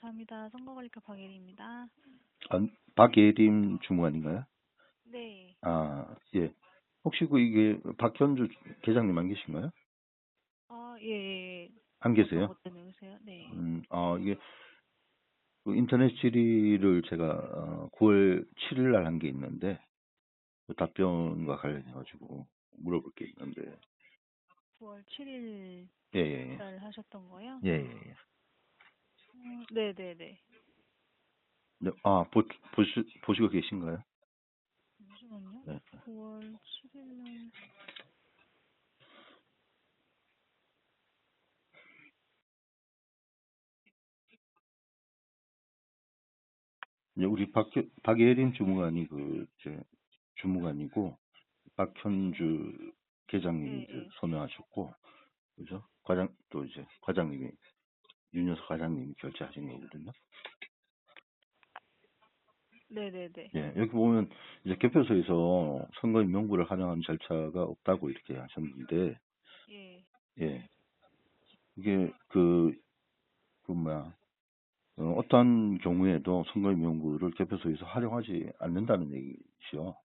감사합니다. 선거관리과 박예리입니다. 아, 박예림 주무관인가요? 네. 아, 예. 혹시 그 이게 박현주 계장님 안 계신가요? 아, 예, 예. 안 계세요? 오세요? 네. 음, 아, 이게 그 인터넷 질의를 제가 어, 9월 7일 날 한 게 있는데 그 답변과 관련해 가지고 물어볼 게 있는데 9월 7일 예, 예, 예. 날 하셨던 거요? 예, 예, 예. 음, 네, 네, 네. 네, 아, 보, 보시, 보시고 계신가요? 잠시만요. 네. 9월 7일 날 이제 우리 박, 박예린 주무관이 그, 저, 주무관이고, 박현주 계장님이 네, 이제 네. 서명하셨고, 그죠? 과장, 또 이제 과장님이, 윤여석 과장님이 결제하신 거거든요. 네, 네, 네. 예, 여기 보면 이제 개표소에서 선거인 명부를 활용하는 절차가 없다고 이렇게 하셨는데, 예. 예, 이게 그, 그 뭐야, 어, 어떠한 경우에도 선거인 명부를 개표소에서 활용하지 않는다는 얘기시요.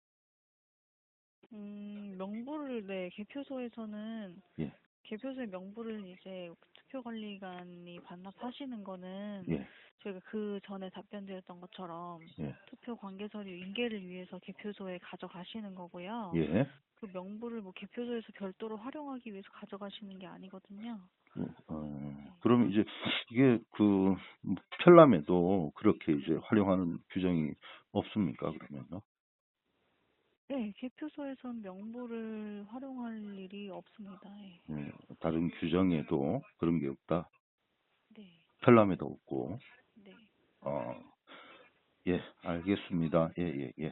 음, 명부를 네, 개표소에서는 예, 개표소의 명부를 이제 투표관리관이 반납하시는 거는 예, 저희가 그 전에 답변드렸던 것처럼 예, 투표 관계 서류 인계를 위해서 개표소에 가져가시는 거고요. 예. 그 명부를 뭐 개표소에서 별도로 활용하기 위해서 가져가시는 게 아니거든요. 그, 어, 그러면 이제 이게 그 편람에도 그렇게 이제 활용하는 규정이 없습니까? 그러면요? 네, 개표소에선 명부를 활용할 일이 없습니다. 예. 예, 다른 규정에도 그런 게 없다. 네, 편람에도 없고. 네. 어, 예, 알겠습니다. 예, 예, 예.